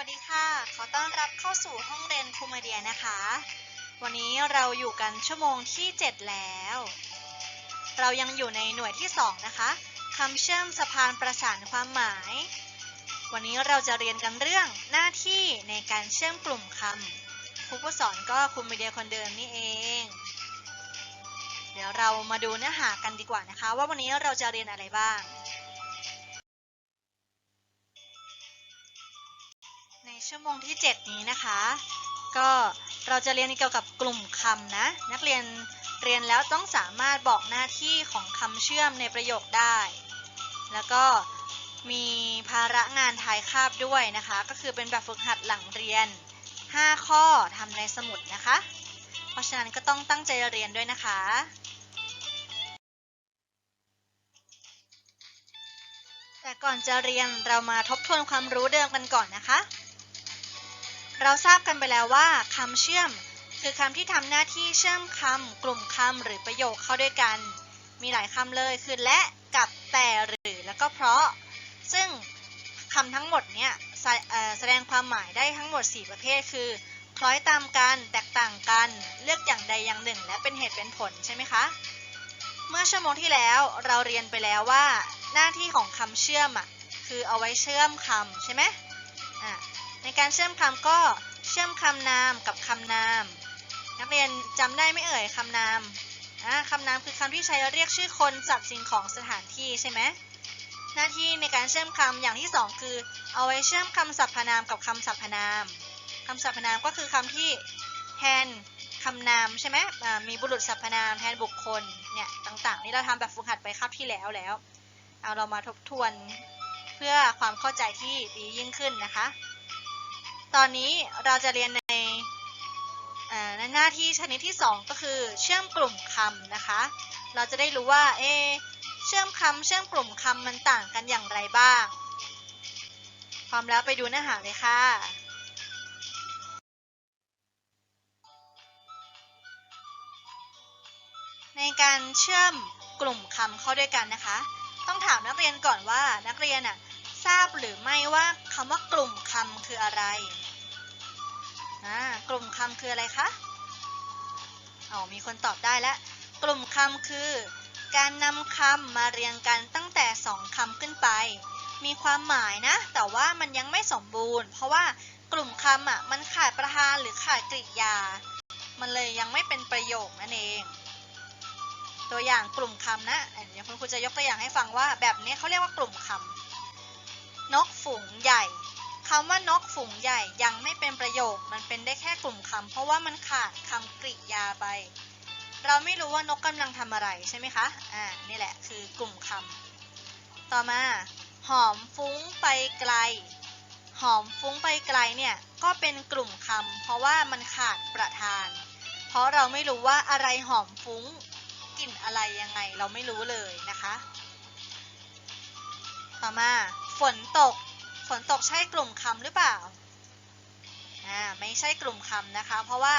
วัสดีค่ะ ขอต้อนรับเข้าสู่ห้องเรียนครูมาเดียนะคะ วันนี้เราอยู่กันชั่วโมงที่ 7 แล้ว เรายังอยู่ในหน่วยที่ 2 นะคะคำเชื่อมสะพานประสานความหมาย วันนี้เราจะเรียนกันเรื่องหน้าที่ในการเชื่อมกลุ่มคำครูผู้สอนก็ครูมาเดียคนเดิมนี่เอง เดี๋ยวเรามาดูเนื้อหากันดีกว่านะคะ ว่าวันนี้เราจะเรียนอะไรบ้าง ชั่วโมงที่ 7 นี้นะคะ ก็เราจะเรียนเกี่ยวกับกลุ่มคำนะ นักเรียนเรียนแล้วต้องสามารถบอกหน้าที่ของคำเชื่อมในประโยคได้ แล้วก็มีภาระงานท้ายคาบด้วยนะคะ ก็คือเป็นแบบฝึกหัดหลังเรียน 5 ข้อทำในสมุดนะคะ เพราะฉะนั้นก็ต้องตั้งใจเรียนด้วยนะคะแต่ก่อนจะเรียนเรามาทบทวนความรู้เดิมกันก่อนนะคะ เราทราบกันไปแล้วว่าคำเชื่อม คือคำที่ทำหน้าที่เชื่อมคำกลุ่มคำหรือประโยคเข้าด้วยกัน มีหลายคำเลยคือและกับแต่หรือแล้วก็เพราะ ซึ่งคำทั้งหมดเนี้ยแสเอ่อแสดงความหมายได้ทั้งหมด 4 ประเภท คือ คล้อยตามกัน แตกต่างกัน เลือกอย่างใดอย่างหนึ่ง และเป็นเหตุเป็นผลใช่ไหมคะ เมื่อชั่วโมงที่แล้วเราเรียนไปแล้วว่า หน้าที่ของคำเชื่อมอะคือเอาไว้เชื่อมคำใช่ไหมอะ ในการเชื่อมคำก็เชื่อมคำนามกับคำนาม นักเรียนจำได้ไม่เอ่ยคำนามอะคำนามคือคำที่ใช้เรียกชื่อคนสัตว์สิ่งของสถานที่ใช่ไหมหน้าที่ในการเชื่อมคำอย่างที่สองคือ เอาไว้เชื่อมคำสรรพนามกับคำสรรพนามคำสรรพนามก็คือคำที่แทนคำนามใช่ไหมมีบุรุษสรรพนามแทนบุคคลเนี่ยต่างๆนี่เราทำแบบฝึกหัดไปคาบที่แล้วแล้ว เอาเรามาทบทวนเพื่อความเข้าใจที่ดียิ่งขึ้นนะคะ ตอนนี้เราจะเรียนในในหน้าที่ชนิดที่ 2 ก็คือเชื่อมกลุ่มคำนะคะ เราจะได้รู้ว่าเอเชื่อมคำเชื่อมกลุ่มคำมันต่างกันอย่างไรบ้าง พร้อมแล้วไปดูเนื้อหาเลยค่ะ ในการเชื่อมกลุ่มคำเข้าด้วยกันนะคะ ต้องถามนักเรียนก่อนว่านักเรียนน่ะ ทราบหรือไม่ว่าคำว่ากลุ่มคำคืออะไรกลุ่มคำคืออะไรคะอ๋อมีคนตอบได้แล้ว กลุ่มคำคือ การนำคำมาเรียงกันตั้งแต่สองคำขึ้นไป มีความหมายนะ แต่ว่ามันยังไม่สมบูรณ์ เพราะว่ากลุ่มคำอะมันขาดประธานหรือขาดกริยา มันเลยยังไม่เป็นประโยคนั่นเอง ตัวอย่างกลุ่มคำนะเดี๋ยวคุณครูจะยกตัวอย่างให้ฟังว่าแบบนี้เขาเรียกว่ากลุ่มคำ นกฝูงใหญ่คำว่านกฝูงใหญ่ยังไม่เป็นประโยค มันเป็นได้แค่กลุ่มคำเพราะว่ามันขาดคำกริยาไป เราไม่รู้ว่านกกำลังทำอะไรใช่ไหมคะ อ่า นี่แหละคือกลุ่มคำ ต่อมา หอมฟุ้งไปไกล หอมฟุ้งไปไกลเนี่ยก็เป็นกลุ่มคำเพราะว่ามันขาดประธาน เพราะเราไม่รู้ว่าอะไรหอมฟุ้งกลิ่นอะไรยังไงเราไม่รู้เลยนะคะ ต่อมา ฝนตก ฝนตกใช่กลุ่มคำหรือเปล่า อ่า ไม่ใช่กลุ่มคำนะคะ เพราะว่า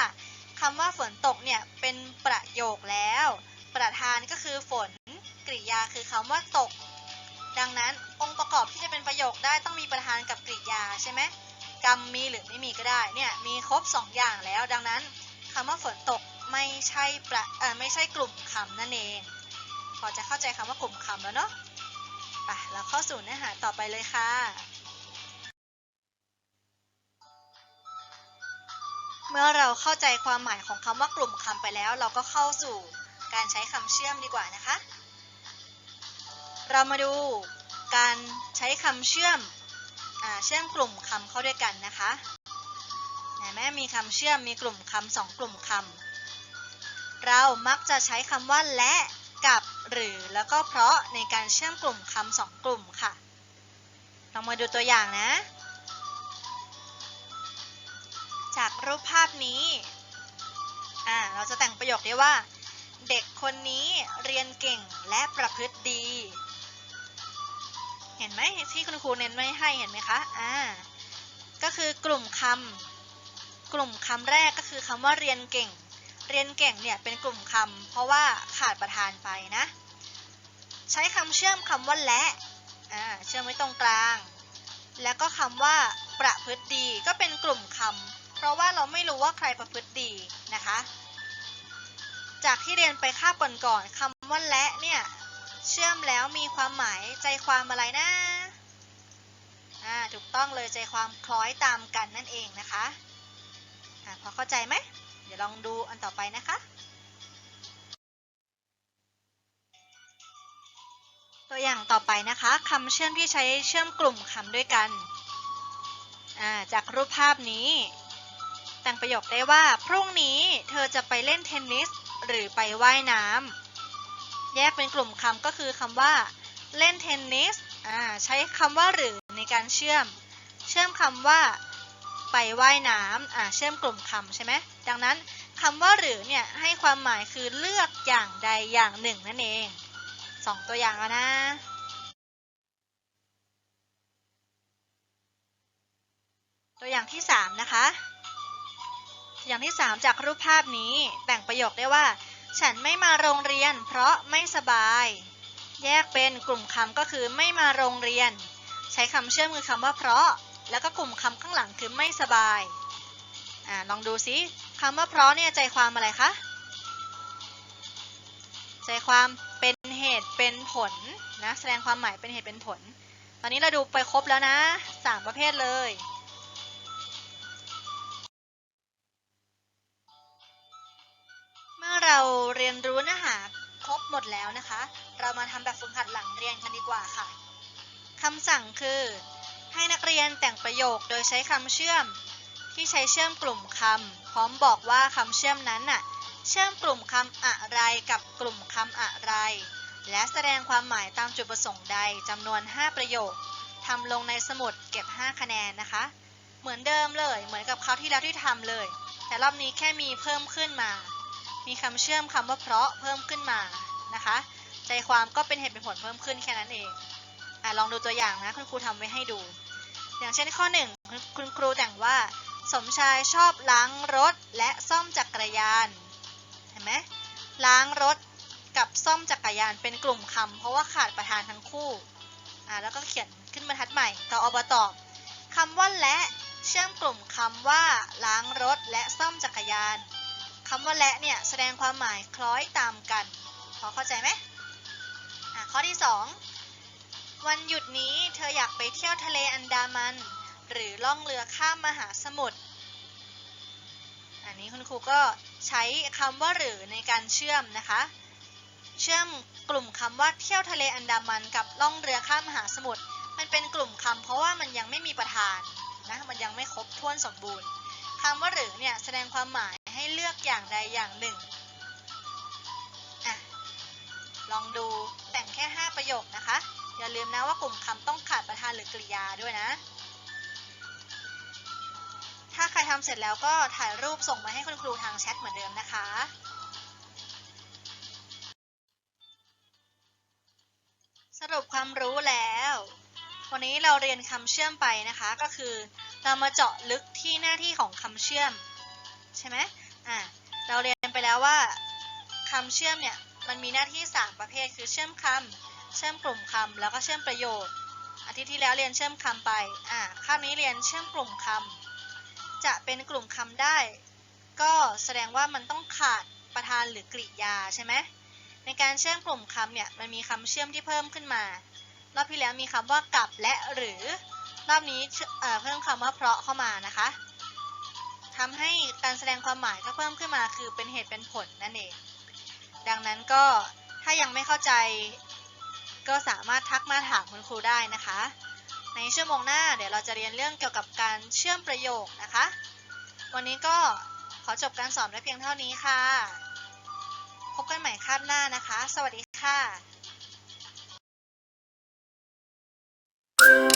คำว่าฝนตกเนี่ยเป็นประโยคแล้ว ประธานก็คือฝน กริยาคือคำว่าตก ดังนั้นองค์ประกอบที่จะเป็นประโยคได้ต้องมีประธานกับกริยาใช่ไหมกรรมมีหรือไม่มีก็ได้ เนี่ยมีครบ 2 อย่างแล้ว ดังนั้นคำว่าฝนตกไม่ใช่ประเออไม่ใช่กลุ่มคำนั่นเอง พอจะเข้าใจคำว่ากลุ่มคำแล้วเนาะ ไปเราเข้าสู่เนื้อหาต่อไปเลยค่ะเมื่อเราเข้าใจความหมายของคำว่ากลุ่มคำไปแล้ว เราก็เข้าสู่การใช้คำเชื่อมดีกว่านะคะ เรามาดูการใช้คำเชื่อมอเชื่อมกลุ่มคำเข้าด้วยกันนะคะเห็นไหมมีคำเชื่อมมีกลุ่มคำสองกลุ่มคำเรามักจะใช้คำว่าและกับ หรือแล้วก็เพราะในการเชื่อมกลุ่มคำสองกลุ่มค่ะ เรามาดูตัวอย่างนะ จากรูปภาพนี้อ่าเราจะแต่งประโยคได้ว่า เด็กคนนี้เรียนเก่งและประพฤติดี เห็นไหมที่คุณครูเน้นไว้ให้เห็นไหมคะอ่าก็คือกลุ่มคำกลุ่มคำแรกก็คือคำว่าเรียนเก่งเรียนเก่งเนี่ยเป็นกลุ่มคำเพราะว่าขาดประธานไปนะ ใช้คำเชื่อมคำว่าและเชื่อมไว้ตรงกลาง แล้วก็คำว่าประพฤติดีก็เป็นกลุ่มคำเพราะว่าเราไม่รู้ว่าใครประพฤติดีนะคะ จากที่เรียนไปคาบก่อนๆคำว่าและเนี่ยเชื่อมแล้วมีความหมายใจความอะไรนะอ่าถูกต้องเลยใจความคล้อยตามกันนั่นเองนะคะอ่าพอเข้าใจไหมเดี๋ยวลองดูอันต่อไปนะคะ ตัวอย่างต่อไปนะคะคำเชื่อมที่ใช้เชื่อมกลุ่มคำด้วยกันาจากรูปภาพนี้ แต่งประโยคได้ว่า พรุ่งนี้เธอจะไปเล่นเทนนิส หรือไปว่ายน้ำแยกเป็นกลุ่มคำก็คือคำว่า เล่นเทนนิสใช้คำว่าหรือในการเชื่อม เชื่อมคำว่า ไปว่ายน้ำเชื่อมกลุ่มคำใช่ไหมดังนั้นคำว่าหรือเนี่ยให้ความหมายคือเลือกอย่างใดอย่างหนึ่งนั่นเอง สองตัวอย่างแล้วนะตัวอย่างที่ 3 นะคะตัวอย่างที่ 3 จากรูปภาพนี้แบ่งประโยคได้ว่า ฉันไม่มาโรงเรียน เพราะไม่สบาย แยกเป็นกลุ่มคำก็คือไม่มาโรงเรียน ใช้คำเชื่อมคือคำว่าเพราะ แล้วก็กลุ่มคำข้างหลังคือไม่สบายอ่าลองดูซิคำว่าเพราะเนี่ยใจความอะไรคะ ใจความ ตุเป็นผลนะแสดงความหมายเป็นเหตุเป็นผล ตอนนี้เราดูไปครบแล้วนะสามประเภทเลย เมื่อเราเรียนรู้เนื้อหาครบหมดแล้วนะคะ เรามาทำแบบฝึกหัดหลังเรียนกันดีกว่าค่ะคำสั่งคือ ให้นักเรียนแต่งประโยคโดยใช้คำเชื่อม ที่ใช้เชื่อมกลุ่มคำพร้อมบอกว่าคำเชื่อมนั้นน่ะเชื่อมกลุ่มคำอะไรกับกลุ่มคำอะไร และแสดงความหมายตามจุดประสงค์ใดจำนวน 5 ประโยคทำลงในสมุดเก็บ 5 คะแนนนะคะ เหมือนเดิมเลยเหมือนกับคราวที่แล้วที่ทำเลย แต่รอบนี้แค่มีเพิ่มขึ้นมา มีคำเชื่อมคำว่าเพราะเพิ่มขึ้นมานะคะ ใจความก็เป็นเหตุเป็นผลเพิ่มขึ้นแค่นั้นเองอลองดูตัวอย่างนะคุณครูทำไว้ให้ดู อย่างเช่นข้อ1คคุณครูแต่งว่า สมชายชอบล้างรถและซ่อมจักรยานเห็นไหมล้างรถ กับซ่อมจักรยานเป็นกลุ่มคำเพราะว่าขาดประธานทั้งคู่อ่าแล้วก็เขียนขึ้นบรรทัดใหม่ต่ออบตอบคำว่าและเชื่อมกลุ่มคำว่าล้างรถและซ่อมจักรยานคำว่าและเนี่ยแสดงความหมายคล้อยตามกัน พอเข้าใจไหมอ่าข้อที่ 2 วันหยุดนี้เธออยากไปเที่ยวทะเลอันดามัน หรือล่องเรือข้ามมหาสมุทร อันนี้คุณครูก็ใช้คำว่าหรือในการเชื่อมนะคะ เชื่อมกลุ่มคำว่าเที่ยวทะเลอันดามันกับล่องเรือข้ามมหาสมุทร มันเป็นกลุ่มคำเพราะว่ามันยังไม่มีประธานนะ มันยังไม่ครบถ้วนสมบูรณ์คำว่าหรือเนี่ยแสดงความหมายให้เลือกอย่างใดอย่างหนึ่งอะลองดูแต่งแค่ 5 ประโยคนะคะ อย่าลืมนะว่ากลุ่มคำต้องขาดประธานหรือกริยาด้วยนะ ถ้าใครทำเสร็จแล้วก็ถ่ายรูปส่งมาให้คุณครูทางแชทเหมือนเดิมนะคะ รุปความรู้แล้ว วันนี้เราเรียนคำเชื่อมไปนะคะ ก็คือเรามาเจาะลึกที่หน้าที่ของคำเชื่อม ใช่ไหมอ่าเราเรียนไปแล้วว่าคำเชื่อมเนี่ยมันมีหน้าที่ 3 ประเภทคือเชื่อมคำเชื่อมกลุ่มคำแล้วก็เชื่อมประโยคอาทิตย์ที่แล้วเรียนเชื่อมคำไปอ่าคาบนี้เรียนเชื่อมกลุ่มคำจะเป็นกลุ่มคำได้ ก็แสดงว่ามันต้องขาดประธานหรือกริยาใช่ไหม ในการเชื่อมกลุ่มคำเนี่ยมันมีคำเชื่อมที่เพิ่มขึ้นมา รอบที่แล้วมีคำว่ากับและหรือ รอบนี้เเพิ่มคำว่าเพราะเข้ามานะคะทำให้การแสดงความหมายก็เพิ่มขึ้นมาคือเป็นเหตุเป็นผลนั่นเอง ดังนั้นก็ถ้ายังไม่เข้าใจ ก็สามารถทักมาถามคุณครูได้นะคะ ในชั่วโมงหน้าเดี๋ยวเราจะเรียนเรื่องเกี่ยวกับการเชื่อมประโยคนะคะ วันนี้ก็ขอจบการสอนไว้เพียงเท่านี้ค่ะ กันใหม่คาบหน้านะคะ สวัสดีค่ะ